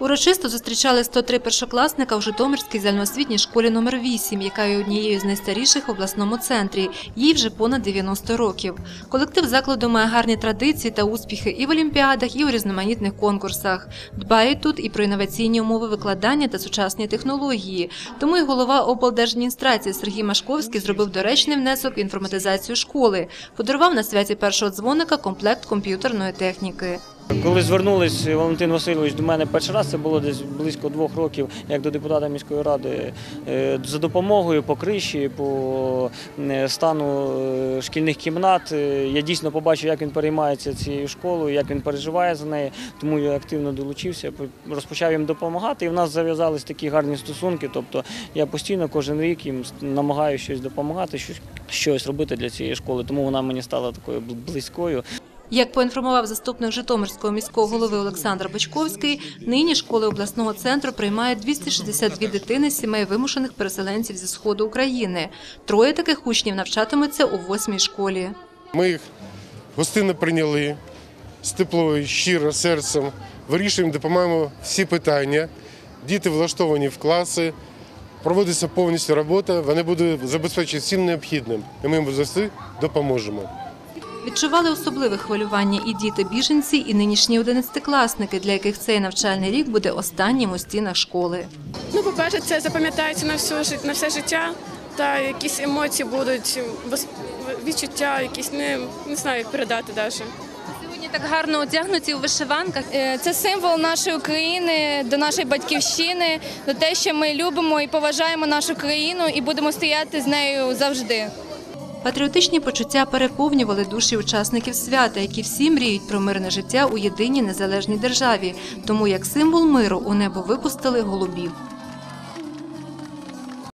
Урочисто зустрічали 103 першокласника в Житомирській загальноосвітній школі номер 8, яка є однією з найстаріших в обласному центрі. Їй вже понад 90 років. Колектив закладу має гарні традиції та успіхи і в олімпіадах, і у різноманітних конкурсах. Дбають тут і про інноваційні умови викладання та сучасні технології. Тому і голова облдержадміністрації Сергій Машковський зробив доречний внесок в інформатизацію школи. Подарував на святі першого дзвоника комплект комп'ютерної техніки. Коли звернулись Валентин Васильович до мене перший раз, це було десь близько двох років, як до депутата міської ради, е, за допомогою по криші, по е, стану е, шкільних кімнат. Я дійсно побачив, як він переймається цією школою, як він переживає за неї, тому я активно долучився, по- розпочав їм допомагати. І в нас зав'язались такі гарні стосунки. Тобто я постійно кожен рік їм намагаюся щось допомагати, щось, робити для цієї школи. Тому вона мені стала такою бл- близькою. Як поінформував заступник Житомирського міського голови Олександр Бочковський, нині школи обласного центру приймають 262 дитини сімей вимушених переселенців зі сходу України. Троє таких учнів навчатимуться у восьмій школі. Ми їх гостинно прийняли з теплою, щиро, серцем. Вирішуємо, допомагаємо всі питання. Діти влаштовані в класи, проводиться повністю робота, вони будуть забезпечені всім необхідним. І ми їм завжди допоможемо. Відчували особливе хвилювання і діти-біженці, і нинішні одинадцятикласники, для яких цей навчальний рік буде останнім у стінах школи. Ну, по-перше, це запам'ятається на всю на все життя, та якісь емоції будуть, відчуття, якісь не, не знаю, як передати навіть. Сьогодні так гарно одягнуті у вишиванках. Е, Це символ нашої України, до нашої батьківщини, до те, що ми любимо і поважаємо нашу країну і будемо стояти з нею завжди. Патріотичні почуття переповнювали душі учасників свята, які всі мріють про мирне життя у єдиній незалежній державі. Тому як символ миру у небо випустили голубів.